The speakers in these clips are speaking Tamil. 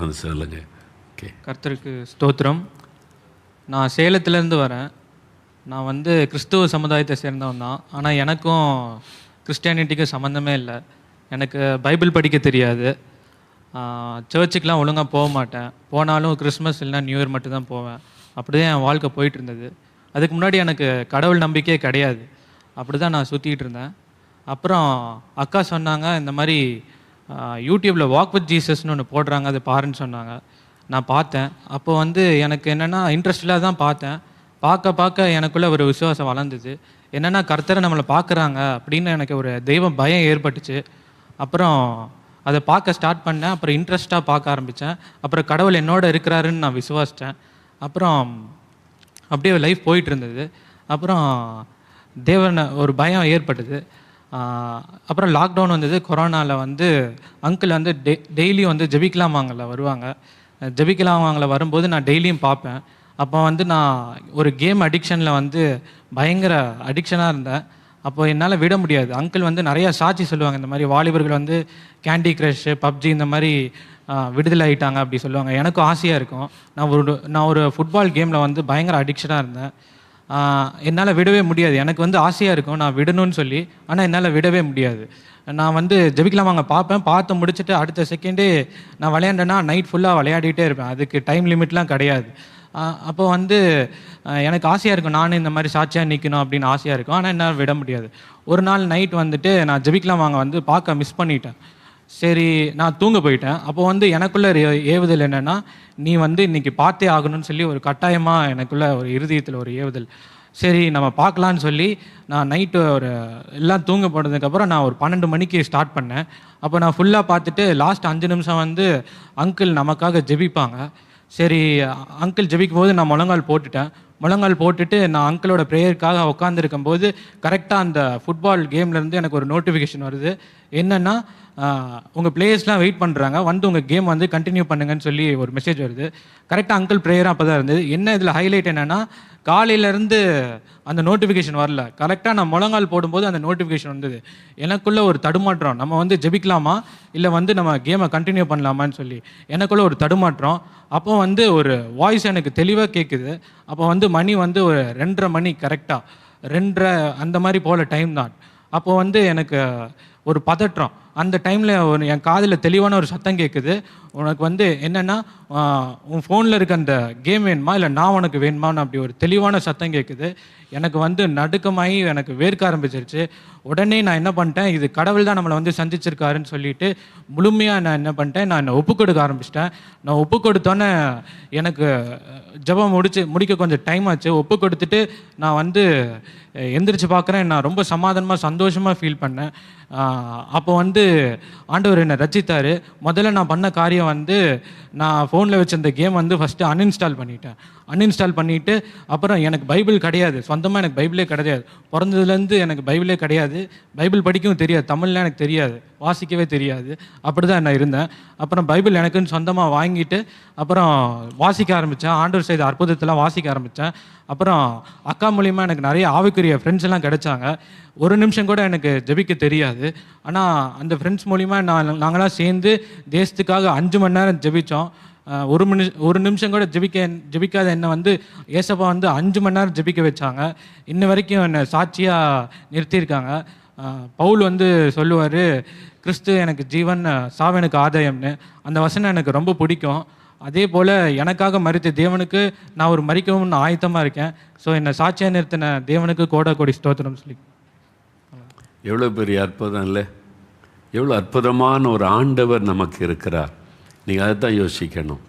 வந்து சொல்லுங்க ஓகே. கர்த்தருக்கு ஸ்தோத்திரம். நான் சேலத்துலேருந்து வரேன். நான் வந்து கிறிஸ்துவ சமுதாயத்தை சேர்ந்தவன் தான். ஆனால் எனக்கும் கிறிஸ்டியானிட்டிக்கும் சம்மந்தமே இல்லை. எனக்கு பைபிள் படிக்க தெரியாது. சர்ச்சுக்கெலாம் ஒழுங்காக போக மாட்டேன். போனாலும் கிறிஸ்மஸ் இல்லைனா நியூ இயர் மட்டும் தான் போவேன். அப்படி தான் என் வாழ்க்கை போயிட்டு இருந்தது அதுக்கு முன்னாடி எனக்கு கடவுள் நம்பிக்கையே கிடையாது. அப்படி தான் நான் சுற்றிக்கிட்டு இருந்தேன். அப்புறம் அக்கா சொன்னாங்க இந்த மாதிரி யூடியூப்பில் வாக் வித் ஜீசஸ்னு ஒன்று போடுறாங்க அது பாருன்னு சொன்னாங்க. நான் பார்த்தேன். அப்போ வந்து எனக்கு என்னென்னா இன்ட்ரெஸ்டில் தான் பார்த்தேன். பார்க்க பார்க்க எனக்குள்ளே ஒரு விசுவாசம் வளர்ந்தது. என்னென்னா கர்த்தரை நம்மளை பார்க்குறாங்க அப்படின்னு எனக்கு ஒரு தெய்வ பயம் ஏற்பட்டுச்சு. அப்புறம் அதை பார்க்க ஸ்டார்ட் பண்ணேன். அப்புறம் இன்ட்ரெஸ்ட்டாக பார்க்க ஆரம்பித்தேன் அப்புறம் கடவுள் என்னோட இருக்கிறாருன்னு நான் விசுவாசித்தேன் அப்புறம் அப்படியே லைஃப் போயிட்டு இருந்தது. அப்புறம் தேவனை ஒரு பயம் ஏற்பட்டது. அப்புறம் லாக்டவுன் வந்தது கொரோனாவில் வந்து அங்கிள் வந்து டெ டெய்லியும் வந்து ஜெபிக்கலாமாங்கல்ல வருவாங்க. ஜெபிக்கலாமாங்கல வரும்போது நான் டெய்லியும் பார்ப்பேன். அப்போ வந்து நான் ஒரு கேம் அடிக்ஷனில் வந்து பயங்கர அடிக்ஷனாக இருந்தேன். அப்போ என்னால் விட முடியாது. அங்கிள் வந்து நிறையா சாட்சி சொல்லுவாங்க. இந்த மாதிரி வாலிபர்கள் வந்து கேண்டி க்ரஷ்ஷு பப்ஜி இந்த மாதிரி விடுதலை ஆயிட்டாங்க அப்படி சொல்லுவாங்க. எனக்கும் ஆசையாக இருக்கும். நான் ஒரு நான் ஒரு ஃபுட்பால் கேமில் வந்து பயங்கர அடிக்ஷனாக இருந்தேன். என்னால் விடவே முடியாது. எனக்கு வந்து ஆசையாக இருக்கும். நான் விடணும்னு சொல்லி. ஆனால் என்னால் விடவே முடியாது. நான் வந்து ஜபிக்கலாமாங்க பார்ப்பேன். பார்த்து முடிச்சுட்டு அடுத்த செகண்டே நான் விளையாண்டேன்னா நைட் ஃபுல்லாக விளையாடிட்டே இருப்பேன். அதுக்கு டைம் லிமிட்லாம் கிடையாது. அப்போ வந்து எனக்கு ஆசையாக இருக்கும். நானும் இந்த மாதிரி சாட்சியாக நிற்கணும் அப்படின்னு ஆசையாக இருக்கும். ஆனால் என்னால் விட முடியாது. ஒரு நாள் நைட் வந்துட்டு நான் ஜெபிக்கலாமாங்க வந்து பார்க்க மிஸ் பண்ணிட்டேன். சரி நான் தூங்க போயிட்டேன். அப்போ வந்து எனக்குள்ள ஏவுதல் என்னன்னா நீ வந்து இன்னைக்கு பார்த்தே ஆகணும்னு சொல்லி ஒரு கட்டாயமாக எனக்குள்ள ஒரு இருதயத்தில் ஒரு ஏவுதல். சரி நம்ம பார்க்கலான்னு சொல்லி நான் நைட்டு ஒரு எல்லாம் தூங்க போனதுக்கப்புறம் நான் ஒரு பன்னெண்டு மணிக்கு ஸ்டார்ட் பண்ணேன். அப்போ நான் ஃபுல்லாக பார்த்துட்டு லாஸ்ட் அஞ்சு நிமிஷம் வந்து அங்கிள் நமக்காக ஜெபிப்பாங்க. சரி அங்கிள் ஜெபிக்கும் போது நான் முழங்கால் போட்டுட்டேன். முழங்கால் போட்டுட்டு நான் அங்கிளோட ப்ரேயருக்காக உட்காந்துருக்கும் போது கரெக்டாக அந்த ஃபுட்பால் கேம்லேருந்து எனக்கு ஒரு நோட்டிஃபிகேஷன் வருது. என்னென்னா உங்கள் பிளேயர்ஸ்லாம் வெயிட் பண்ணுறாங்க வந்து உங்கள் கேம் வந்து கண்டினியூ பண்ணுங்கன்னு சொல்லி ஒரு மெசேஜ் வருது. கரெக்டாக அங்கிள் ப்ரேயரும் அப்போ தான் இருந்தது. என்ன இதில் ஹைலைட் என்னென்னா காலையிலேருந்து அந்த நோட்டிஃபிகேஷன் வரல. கரெக்டாக நான் முழங்கால் போடும்போது அந்த நோட்டிஃபிகேஷன் வந்தது. எனக்குள்ளே ஒரு தடுமாற்றம். நம்ம வந்து ஜெபிக்கலாமா? இல்லை வந்து நம்ம கேமை கண்டினியூ பண்ணலாமான்னு சொல்லி. எனக்குள்ளே ஒரு தடுமாற்றம். அப்போ வந்து ஒரு வாய்ஸ் எனக்கு தெளிவாக கேட்குது அப்போ வந்து மணி வந்து ஒரு ரெண்டரை மணி கரெக்டாக ரெண்டரை அந்த மாதிரி போல டைம் தான். அப்போ வந்து எனக்கு ஒரு பதற்றம். அந்த டைமில் ஒரு என் காதில் தெளிவான ஒரு சத்தம் கேட்குது உனக்கு வந்து என்னென்னா உன் ஃபோனில் இருக்க அந்த கேம் வேணுமா? இல்லை நான் உனக்கு வேணுமான்னு அப்படி ஒரு தெளிவான சத்தம் கேட்குது எனக்கு வந்து நடுக்கமாகி எனக்கு வேர்க்க ஆரம்பிச்சிருச்சு. உடனே நான் என்ன பண்ணிட்டேன் இது கடவுள் தான் நம்மளை வந்து சந்திச்சிருக்காருன்னு சொல்லிட்டு முழுமையாக நான் என்ன பண்ணிட்டேன் நான் என்னை ஒப்பு கொடுக்க ஆரம்பிச்சிட்டேன். நான் ஒப்பு கொடுத்தோன்னே எனக்கு ஜெபம் முடிச்சு முடிக்க கொஞ்சம் டைம் ஆச்சு. ஒப்பு கொடுத்துட்டு நான் வந்து எந்திரிச்சு பார்க்குறேன். நான் ரொம்ப சமாதானமாக சந்தோஷமாக ஃபீல் பண்ணேன். அப்போ வந்து ஆண்டவர் என்னை ரச்சித்தார். முதல்ல நான் பண்ண காரியம் வந்து நான் ஃபோனில் வச்சிருந்த கேம் வந்து ஃபஸ்ட்டு அன்இன்ஸ்டால் பண்ணிட்டேன். அன்இன்ஸ்டால் பண்ணிவிட்டு அப்புறம் எனக்கு பைபிள் கிடையாது. சொந்தமாக எனக்கு பைபிளே கிடையாது. பிறந்ததுலேருந்து எனக்கு பைபிளே கிடையாது. பைபிள் படிக்கவும் தெரியாது. தமிழ்லாம் எனக்கு தெரியாது. வாசிக்கவே தெரியாது. அப்படி தான் நான் இருந்தேன். அப்புறம் பைபிள் எனக்குன்னு சொந்தமாக வாங்கிட்டு அப்புறம் வாசிக்க ஆரம்பித்தேன் ஆண்டவர் செய்த அற்புதத்தெல்லாம் வாசிக்க ஆரம்பித்தேன் அப்புறம் அக்கா மூலியமாக எனக்கு நிறைய ஆவிக்குரிய ஃப்ரெண்ட்ஸ் எல்லாம் கிடைச்சாங்க. ஒரு நிமிஷம் கூட எனக்கு ஜெபிக்க தெரியாது. ஆனால் அந்த ஃப்ரெண்ட்ஸ் மூலிமா நான் நாங்களாம் சேர்ந்து தேசத்துக்காக அஞ்சு மணி நேரம் ஜெபித்தோம் ஒரு மணி ஒரு நிமிஷம் கூட ஜெபிக்க ஜெபிக்காத என்னை வந்து ஏசப்பா வந்து அஞ்சு மணி நேரம் ஜெபிக்க வச்சாங்க. இன்ன வரைக்கும் என்னை சாட்சியாக நிறுத்தியிருக்காங்க. பவுல் வந்து சொல்லுவார் கிறிஸ்து எனக்கு ஜீவன் சாவு எனக்கு ஆதாயம்னு. அந்த வசனம் எனக்கு ரொம்ப பிடிக்கும். அதே போல் எனக்காக மறித்த தேவனுக்கு நான் ஒரு மறிக்கவும்னு ஆயத்தமாக இருக்கேன். ஸோ என்னை சாட்சியாக நிறுத்தின தேவனுக்கு கோடா கோடி ஸ்தோத்திரம் சொல்லி. எவ்வளோ பெரிய அற்புதம் இல்லை? எவ்வளோ அற்புதமான ஒரு ஆண்டவர் நமக்கு இருக்கிறார். நீங்கள் அதை தான் யோசிக்கணும்.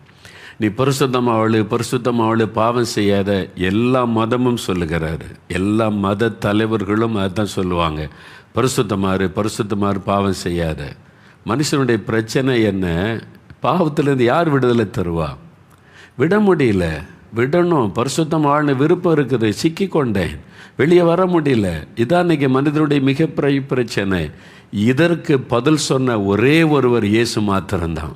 நீ பரிசுத்தமாவளு பரிசுத்தமாவளு பாவம் செய்யாத எல்லா மதமும் சொல்லுகிறாரு. எல்லா மத தலைவர்களும் அதான் சொல்லுவாங்க. பரிசுத்தமாறு பரிசுத்தமாறு பாவம் செய்யாத. மனுஷனுடைய பிரச்சனை என்ன? பாவத்திலேருந்து யார் விடுதலை தருவா? விட முடியல. விடணும். பரிசுத்தம் வாழ விருப்பம் இருக்குது. சிக்கிக்கொண்டேன். வெளியே வர முடியல. இதான் இன்னைக்கு மனிதனுடைய மிகப்பெரிய பிரச்சனை. இதற்கு பதில் சொன்ன ஒரே ஒருவர் இயேசு மாத்திரம்தான்.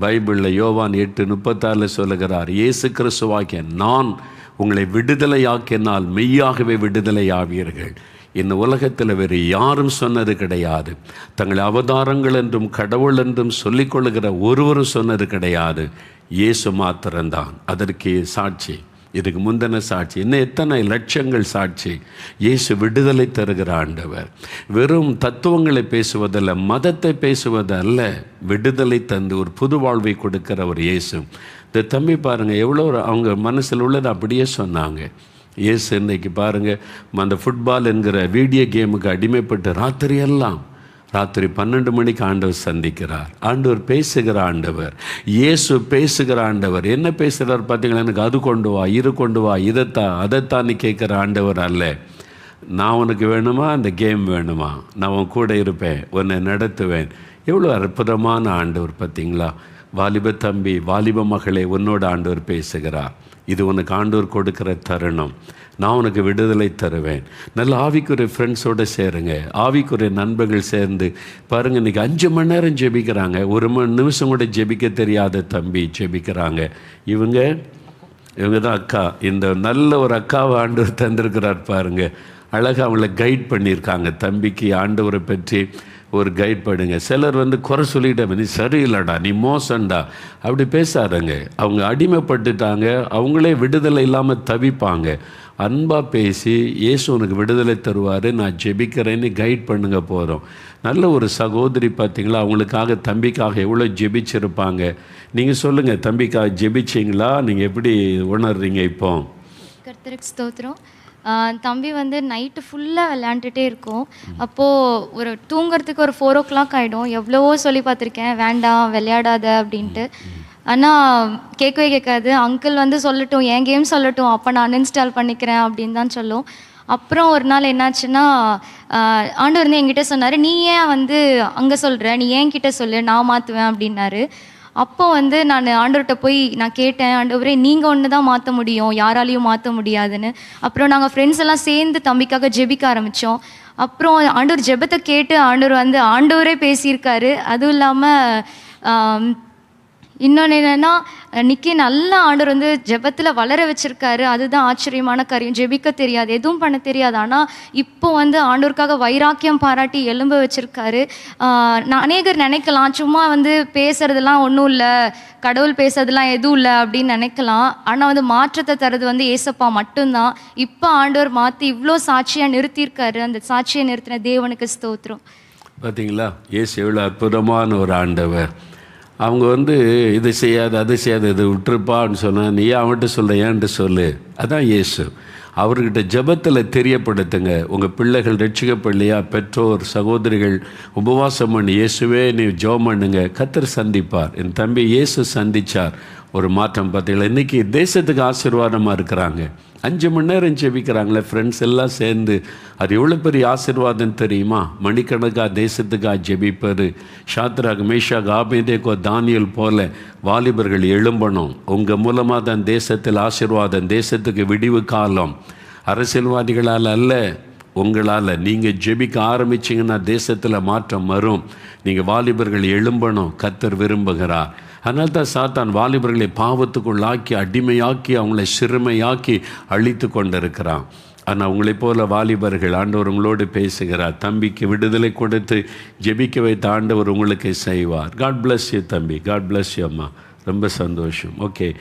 பைபிளில் யோவான் எட்டு முப்பத்தாறில் சொல்லுகிறார் இயேசு கிறிஸ்துவாக்கிய நான் உங்களை விடுதலையாக்கினால் மெய்யாகவே விடுதலை ஆவீர்கள் இந்த உலகத்தில் வேறு யாரும் சொன்னது கிடையாது. தங்களை அவதாரங்கள் என்றும் கடவுள் என்றும் சொல்லிக்கொள்ளுகிற ஒருவரும் சொன்னது கிடையாது. இயேசு மாத்திரம்தான். அதற்கு சாட்சி. இதுக்கு முந்தின சாட்சி. இன்னும் எத்தனை லட்சங்கள் சாட்சி. இயேசு விடுதலை தருகிற ஆண்டவர். வெறும் தத்துவங்களை பேசுவதல்ல மதத்தை பேசுவதல்ல விடுதலை தந்து ஒரு புது வாழ்வை கொடுக்கிற ஒரு இயேசு. இந்த தம்பி பாருங்கள் எவ்வளோ அவங்க மனசில் உள்ளதை அப்படியே சொன்னாங்க. இயேசு இன்னைக்கு பாருங்கள் அந்த ஃபுட்பால் என்கிற வீடியோ கேமுக்கு அடிமைப்பட்டு ராத்திரியெல்லாம் ராத்திரி பன்னெண்டு மணிக்கு ஆண்டவர் சந்திக்கிறார். ஆண்டவர் பேசுகிற ஆண்டவர். இயேசு பேசுகிற ஆண்டவர். என்ன பேசுகிறார் பார்த்தீங்களா? எனக்கு அது கொண்டு வா இது கொண்டு வா இதைத்தா அதைத்தான்னு கேட்குற ஆண்டவர் அல்ல. நான் உனக்கு வேணுமா? அந்த கேம் வேணுமா? நான் உன் கூட இருப்பேன். உன்னை நடத்துவேன். எவ்வளோ அற்புதமான ஆண்டவர் பார்த்தீங்களா? வாலிப தம்பி வாலிப மகளே உன்னோட ஆண்டவர் பேசுகிறார். இது உனக்கு ஆண்டோர் கொடுக்கிற தருணம். நான் உனக்கு விடுதலை தருவேன். நல்ல ஆவிக்குரிய ஃப்ரெண்ட்ஸோடு சேருங்க. ஆவிக்குரிய நண்பர்கள் சேர்ந்து பாருங்கள் இன்றைக்கி அஞ்சு மணி நேரம் ஜெபிக்கிறாங்க. ஒரு மணி நிமிஷம் கூட ஜெபிக்க தெரியாத தம்பி ஜெபிக்கிறாங்க. இவங்க இவங்க தான் அக்கா. இந்த நல்ல ஒரு அக்காவை ஆண்டவர் தந்திருக்கிறார் பாருங்க. அழகாக அவங்கள கைட் பண்ணியிருக்காங்க. தம்பிக்கு ஆண்டவரை பற்றி ஒரு கைட் பண்ணுங்க சிலர் வந்து குறை சொல்லிட்டே நீ சரியில்லைடா நீ மோசண்டா அப்படி பேசாதங்க. அவங்க அடிமைப்பட்டுட்டாங்க. அவங்களே விடுதலை இல்லாமல் தவிப்பாங்க. அன்பாக பேசி இயேசு உனக்கு விடுதலை தருவார். நான் ஜெபிக்கிறேன்னு கைட் பண்ணுங்க போகிறோம் நல்ல ஒரு சகோதரி பார்த்தீங்களா அவங்களுக்காக தம்பிக்காக எவ்வளோ ஜெபிச்சிருப்பாங்க? நீங்கள் சொல்லுங்கள் தம்பிக்காக ஜெபிச்சிங்களா? நீங்கள் எப்படி உணர்றீங்க இப்போ? கர்த்தருக்கு ஸ்தோத்திரம். தம்பி வந்து நைட்டு ஃபுல்லாக விளையாண்டுட்டே இருக்கும். அப்போது ஒரு தூங்குறதுக்கு ஒரு ஃபோர் ஓ கிளாக் ஆகிடும் எவ்வளவோ சொல்லி பார்த்துருக்கேன். வேண்டாம் விளையாடாத அப்படின்ட்டு. ஆனால் கேட்கவே கேட்காது. அங்கிள் வந்து சொல்லட்டும் என் கேம் சொல்லட்டும். அப்போ நான் அன்இன்ஸ்டால் பண்ணிக்கிறேன் அப்படின்னு தான் சொல்லும். அப்புறம் ஒரு நாள் என்னாச்சுன்னா ஆண்டவர் வந்து என்கிட்ட சொன்னார் நீ ஏன் வந்து அங்கே சொல்கிற நீ ஏன் கிட்ட சொல்லு? நான் மாற்றுவேன் அப்படின்னாரு. அப்போ வந்து நான் ஆண்டவர்கிட்ட போய் நான் கேட்டேன் ஆண்டவரே நீங்கள் ஒன்று தான் மாற்ற முடியும் யாராலையும் மாற்ற முடியாதுன்னு. அப்புறம் நாங்கள் ஃப்ரெண்ட்ஸ் எல்லாம் சேர்ந்து தம்பிக்காக ஜெபிக்க ஆரம்பித்தோம் அப்புறம் ஆண்டவர் ஜெபத்தை கேட்டு ஆண்டவர் வந்து ஆண்டவரே பேசியிருக்காரு. அதுவும் இல்லாமல் இன்னொன்று என்னென்னா நிக்கி நல்ல ஆண்டவர் வந்து ஜெபத்தில் வளர வச்சிருக்காரு. அதுதான் ஆச்சரியமான காரியம். ஜெபிக்க தெரியாது எதுவும் பண்ண தெரியாது. ஆனால் இப்போ வந்து ஆண்டவருக்காக வைராக்கியம் பாராட்டி எலும்ப வச்சிருக்காரு. நான் அநேகர் நினைக்கலாம் சும்மா வந்து பேசுறதெல்லாம் ஒன்றும் இல்லை கடவுள் பேசுறதெல்லாம் எதுவும் இல்லை அப்படின்னு நினைக்கலாம். ஆனால் வந்து மாற்றத்தை தரது வந்து ஏசப்பா மட்டும்தான். இப்போ ஆண்டவர் மாற்றி இவ்வளோ சாட்சியாக நிறுத்தியிருக்காரு. அந்த சாட்சியை நிறுத்தின தேவனுக்கு ஸ்தோத்திரம். பார்த்தீங்களா ஏசு எவ்வளோ அற்புதமான ஒரு ஆண்டவர். அவங்க வந்து இது செய்யாது அது செய்யாது இது விட்டுருப்பான்னு சொன்னால் நீ அவன்கிட்ட சொல்ல ஏன்ட்டு சொல்லு? அதான் இயேசு. அவர்கிட்ட ஜெபத்தில் தெரியப்படுத்துங்க. உங்கள் பிள்ளைகள் ரட்சிக்கப்படலையா? பெற்றோர் சகோதரிகள் உபவாசம் பண்ணி. இயேசுவே நீ ஜோம் பண்ணுங்க. கத்தர் சந்திப்பார். என் தம்பி இயேசு சந்திச்சார். ஒரு மாற்றம் பார்த்தீங்களா? இன்றைக்கி தேசத்துக்கு ஆசீர்வாதமாக இருக்கிறாங்க. அஞ்சு மணி நேரம் ஜெபிக்கிறாங்களே ஃப்ரெண்ட்ஸ் எல்லாம் சேர்ந்து. அது எவ்வளோ பெரிய ஆசிர்வாதம் தெரியுமா? மணிக்கணக்காக தேசத்துக்காக ஜெபிப்பார் ஷாத்ராக் மேஷாக் ஆபேதேக்கோ தானியல் போல வாலிபர்கள் எழும்பணும். உங்கள் மூலமாக தான் தேசத்தில் ஆசிர்வாதம் தேசத்துக்கு விடிவு காலம். அரசியல்வாதிகளால் அல்ல உங்களால். நீங்கள் ஜெபிக்க ஆரம்பிச்சிங்கன்னா தேசத்தில் மாற்றம் வரும். நீங்கள் வாலிபர்கள் எழும்பணும் கத்தர் விரும்புகிறார். அதனால தான் சாத்தான் வாலிபர்களை பாவத்துக்குள்ளாக்கி அடிமையாக்கி அவங்களை சிறுமையாக்கி அழித்து கொண்டிருக்கிறான். ஆனால் உங்களைப் போல வாலிபர்கள் ஆண்டவர் உங்களோடு பேசுகிறார். தம்பிக்கு விடுதலை கொடுத்து ஜெபிக்க வைத்த ஆண்டவர் உங்களுக்கு செய்வார். காட் பிளஸ் யூ தம்பி. காட் பிளஸ் யூ அம்மா. ரொம்ப சந்தோஷம். ஓகே